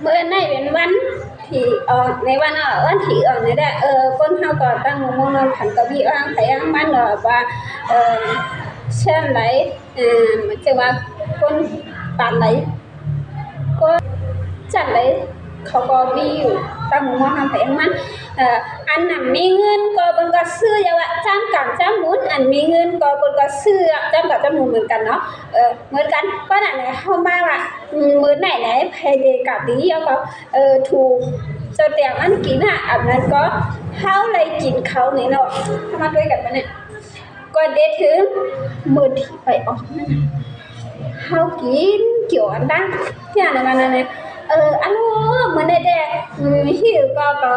เมื่อในเป็นวันที่ออกในวันออกวันที่ออกนี่ได้เออก้นเฮาก็ตั้งมงนอนผันกะบีอ้างไผอ้างมันเนาะว่าเออเช่นไรเออมันจะว่าก้นปานไหนก็จัดไหนเขาก็มีอยู่ ตั้งมงนอนทำไผอ้างมันเอ่ออันนั้นมีเงินก็เบิ่นก็ซื้ออย่าว่าจ้ากันจ้าหมุนอันมีเงินก็เบิ่นก็ซื้อจ้ากับจ้าหมุนเหมือนกันเนาะเออเหมือนกันก็นั่นแหละเฮามาว่าอืมมื้อไหนไหนไผเดกับดีแล้วก็เออถูกจะเตียงอันกินอะอันนั้นก็เฮาเลยกินเขานี่เนาะทำมาด้วยกันปะเนี่ยก็เดถึงมือที่ไปออกนั่นน่ะเฮากินเกี่ยวอันดังที่อันนั้นนั่นเนี่ยเอออันนู้มื้อนี้แดอืม หิวก็ก็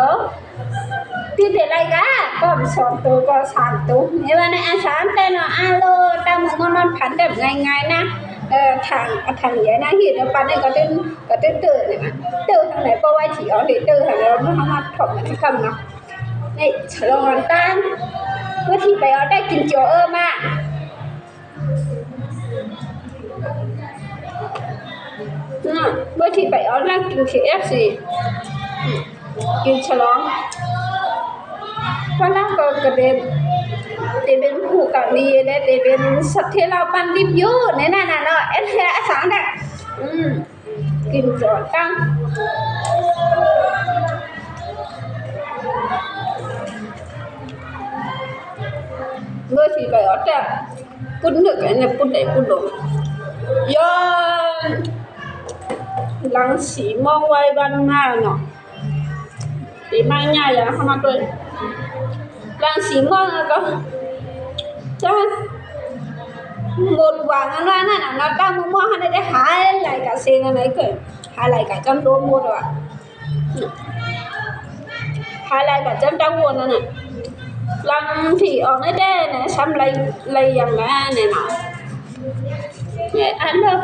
ที่เดไรกะก็สองตัวก็สามตัวในวันนี้อาสามแต่เนาะอาโลตามมันนอนผันแบบง่ายๆนะเออทางทางเนี้ยนะหิวแล้วปันนี่ก็ตึ้งก็ตึ้งตื่นเนี่ยนะตื่นทางไหนเราไม่ทำมาถอดมันที่ก็ว่ไปออกได้กินเคเอฟสี่ กินฉลองพราะนั่งก็กระเด็นเดเป็นผู้กับดีเลยเดเป็นสัตว์ที่เราปันดิบยูเนี่ยนั่นน่ะเนาะเอ็นเฮอสังเนี่ยอืมกินจอดตั้งเมื่อสีไปออแต่ปุ่นหนึกเนี่ยปุ่นไหนปุ่นหลงย้อนหลังสีมองไว้บ้านหน้าเนาะ không ya sama tuh. Lang mong có Chắc một vàng nó nói là nó đang mua mua hay để hai lại cả xe nó lấy cười hai lại cả trăm đô mua rồi ạ. Hái lại cả trăm trăm mua nữa này. Lần thì ở nơi đây này, xăm lấy lấy dòng là này nọ. Vậy ăn đâu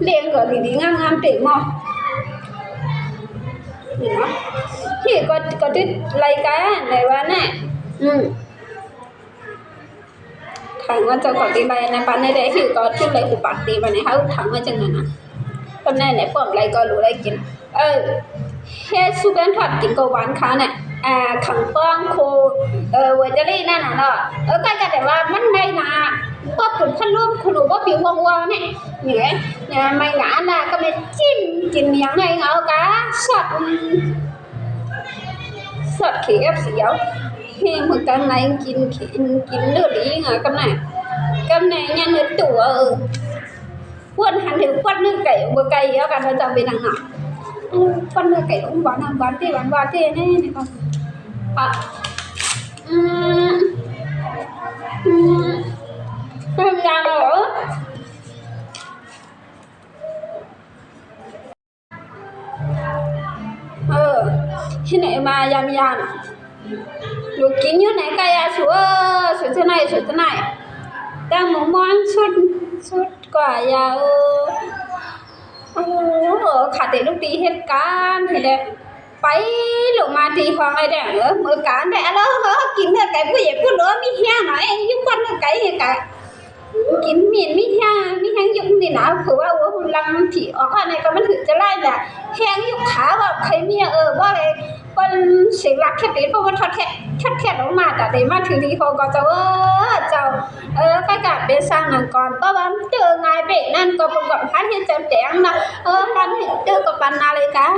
liền gọi thì đi ngang ngang trị mò. 你呢？Đó thì có có chút lấy cái này bán này ừ ถังว่าจะก่อนตีใบนะปันในเด็กที่ก็ที่ไรอุปัตตีไปในเขาถังว่าจังนั้นนะปันในไหนปอมไรก็รู้ไรกิน เออเฮ็ดสุกันถัดกินก็หวานค้าเนี่ยอ่าขังป้องโคเออเวจะรี่นั่นน่ะเนาะเออก็จะแต่ว่ามันในนะก็ผลพันร่วมคุณรู้ว่าผิววงวงเนี่ยเนี่ยเนี่ยไม่งานน่ะก็ไม่จิ้มกินอย่างไงเอากะสับ สับขี้เอฟเสียว khi mà cái này kín kín kín được đi ngờ cái này cái này nha nước tủ ở quân hàng thì quân nước cậy bờ cây ở cả nó bên đằng nào quân nước cậy cũng bán hàng bán tiền bán bán tiền này này con à ừm ừm cái thế này mà yam yam ลูกกินอยู่ไหนกายาสัวสุดเท่าไหนสุดเท่าไหนแต่หมูมอนสุดสุดกว่ายาเออโอ้โกินมีนมีแห้งมีแห้งยุกนี่นะคือว่าหัวหุ่นลังผีออกข้างในก็มันถือจะไล่แต่แห้งยุกขาแบบใครเมียเออว่าอะไรก็เสียงรักแค่ปีเพราะมันทอดแค่แค่แค่ลงมาแต่เดมาถึงทีพอก็จะเออเจ้าเออก็กลับเปสร้างหนังก่อนเพราะว่าเจอไงเบกนั่นก็ประกอบพันที่จะแจงนะเออพันเจอกับปันอะไรกัน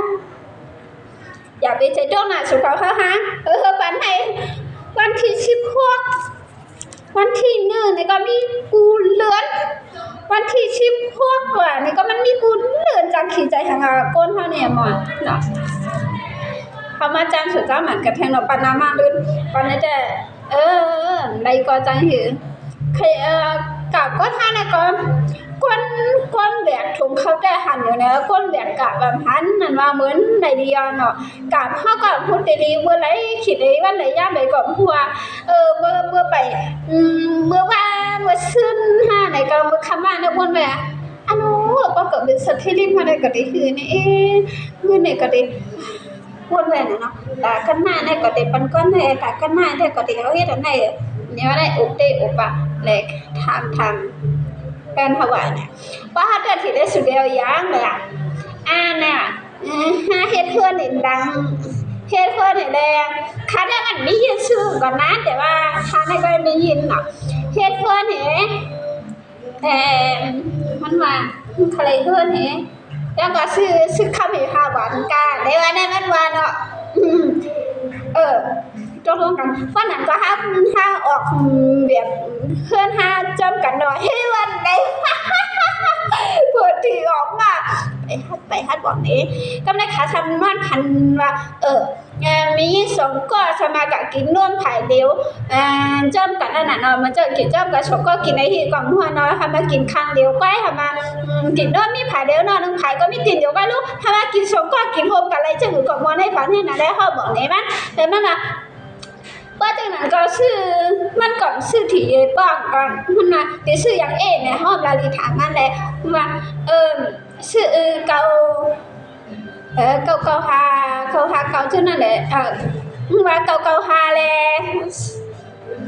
อยากไปใจด้วงหน่ะสุขภาพฮะเออปันไหนวันที่ชิบหก วันที่หนึ่งในก็มีกูเลือนวันที่ชิมพวกว่านี่ก็มันมีกูเลือนจังขี่ใจทางก้นเท่าเนี่ยหมอนเนาะเามาจังสุดจ้าหมันกระแทงเราปานามาลื่นปานนี้แต่เออในก็จังหือเครเออกลับก็ท่านะก็กนกวน เขาแต่หันอยู่เนอะก้นแบกกะแบบหันนั่นว่าเหมือนในเดียเนาะกับเขาก็พูดดีเมื่อไรคิดไอ้วันไหนย่าไปก่อนหัวเออเมื่อเมื่อไปเมื่อว่าเมื่อซึ้นห้าไหนก็เมื่อคำว่าเนี่ยวนแหวะอันนู้ก็เกิดเป็นสถิติมาได้ก็ได้คือเนี่ยเอ๊ะเมื่อเนี่ยก็ได้ buồn về nữa nó cả cân nại này có thể bắn con này cả cân nại này có thể nó hết ở này nhớ này ốp đây ốp à này tham tham กันถวายเนี่ยว่า ถ้าเกิดที่ได้สุดเดียวยางเลยอะอ่าอหาเฮ็ดเพื่อนนี่ดังเฮ็ดเพื่อนนี่แดงคาได้มันได้ยินชื่อก่อนนะแต่ว่าคาได้ก็ได้ยินเนาะเฮ็ดเพื่อนนี่เอ่อมันว่าใครเพื่อนนี่แล้วก็ซื้อซื้อข้าวเหนียวข้าวหวานกาได้ว่าได้มันว่าเนาะอืมเออ ตกลงกันวันนั้นก็ห้าห้าออกแบบเพื่อนห้าจอมกันหน่อยให้วันใดเปิดที่ออกมาไปฮัดไปฮัดบอกนี้ก็ไม่ได้ขาทำมันพันว่าเออเอ่อมีสองก็สมากะกินน่วมผายเดียวอ่าจอมกันนั่นน่ะเนาะมันจะกินจอมกับชกก็กินในที่กล่องหัวเนาะทำมากินข้างเดียวก้ทำมากินน่วมมีผายเดียวเนาะนึงผายก็มีตินเดียวก้ลูกทำมากินสองก็กินโฮมกันอะไรจะหือกล่องหัวในฝันให้น่ะได้เขาบอกนี้มันแต่มันอะ ว่าจากนั้นก็ชื่อมันก่อนชื่อถีป้องก่อนมันมาแต่ชื่ออย่างเอเนี่ยห้องลาลีถามมันเลยว่าเออชื่อเออเกาเออเกาเกาฮาเกาฮาเกาชื่อนั่นแหละเออว่าเกาเกาฮาเลย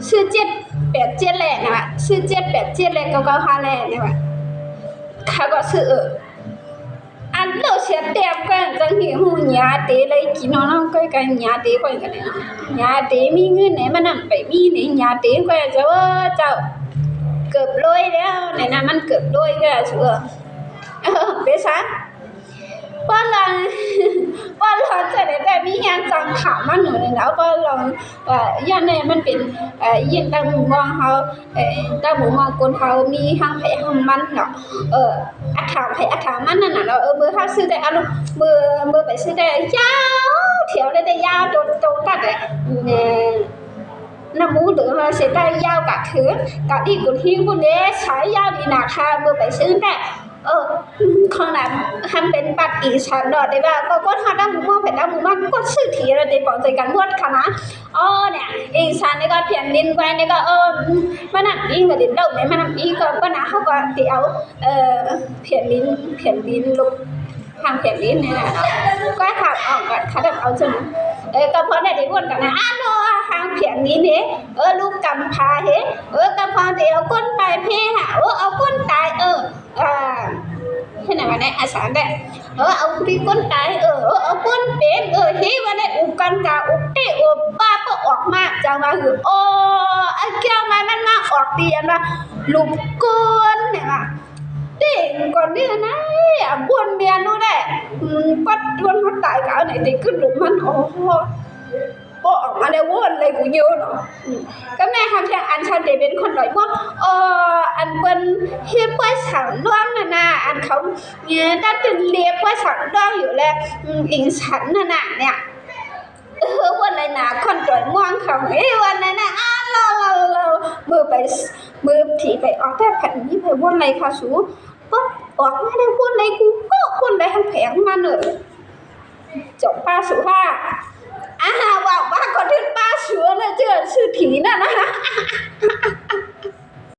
ชื่อเจ็ดแปดเจ็ดแหละนะวะชื่อเจ็ดแปดเจ็ดเลยเกาเกาฮาเลยนะวะเขาก็ชื่อ เราเช็ดเดียวกันจะเห็นว่ายาเดรย์กินน้องก้อยกันยาเดรย์กันกันเลยนะยาเดรย์มีเงินไหนมันเป็นไปไม่ได้ยาเดรย์ก็จะเกิดรวยแล้วไหนนามันเกิดรวยก็จะเป็นไส้ này là มัน cướp lôi cái sữa biết sao ป้าลังป้าลังจะได้แบบมีงานจังขามันหนูเลยแล้วป้าลังเอ่อยันเนี่ยมันเป็นเอ่อยินตั้งหมูมองเขาเอ่อตั้งหมูมองคนเขามีห้างไผ่ห้างมันเนาะเอออัฐามไผ่อัฐามมันนั่นน่ะเนาะเออเบอร์ห้าซื้อได้อารมณ์เบอร์เบอร์ไปซื้อได้ยาวเถียวได้ได้ยาวโตโตตัดเลยเนี่ย nó muốn được mà sẽ tay giao cả thứ เออข้างหลังทำเป็นปัดอีชันดอดได้ว่าก็ก็ทาด้านมือมอเป็นด้านมือมันก็ชื่อถีอะไรได้บอกใจกันมวดค่ะนะอ๋อเนี่ยอีชันนี่ก็เพียนดินไว้นี่ก็เออมันนับอีกับดินเดิมเนี่มันนับอีก็ก็นะเขาก็ตีเอาเออเพียนดินเพียนดินลุกทางเพียนดินเนี่ยก็ขับออกกันเขาแบบเอาจนเออก็เพอได้ได้พูดกันนะอ้าวทางเพียนดินเนี่ยเออลูกกำพาเฮ้เออกำพาเดี๋ยวก้นไปเพ่หะเออเอาก้นตายเอออ่า ને આ સાંગે ออเอาพี่กุ કાય เออ เอาก้นเป็นเออที่วันนี้อุกันกาอุกที่อุป้าก็ออกมาจังว่าหือโอ้ไอ้เกี่วมามันมาออกเตียนว่ลูกกนเนี่ยว่ะเด็กก่อนเนี่ยนะบวนเมียนู่นแหละปัดดวนพัดตายกาวไหนติขึ้นหลุมมันโอ้โหออกมาได้วนเลยกูเยอะเนาะก็แม่ทำแค่ ทัด้เป็นคนหน่อยพวกเอออันเป็นเฮีดป่วยสังล่วงน่ะนะอันเขาเนี่ยด้านป็นเลียป่วยสังล่วงอยู่แล้วอิงฉันน่ะนะเนี่ยเออวันไหนนะคนตรวจม่วงเขาเอ้วันไหนนะอ้าเราเราเราเมื่อไปมือถีไปออกแต่ผันนี้ไปวันไหนคะสูปุ๊บออกไม่ได้วันไหนกูก็วันไหนทำแผงมาเนอะจบป้าสุภาอ้าวว่าคนทึ่งป้า สูเลยเจอชื่อถีน่ะนะ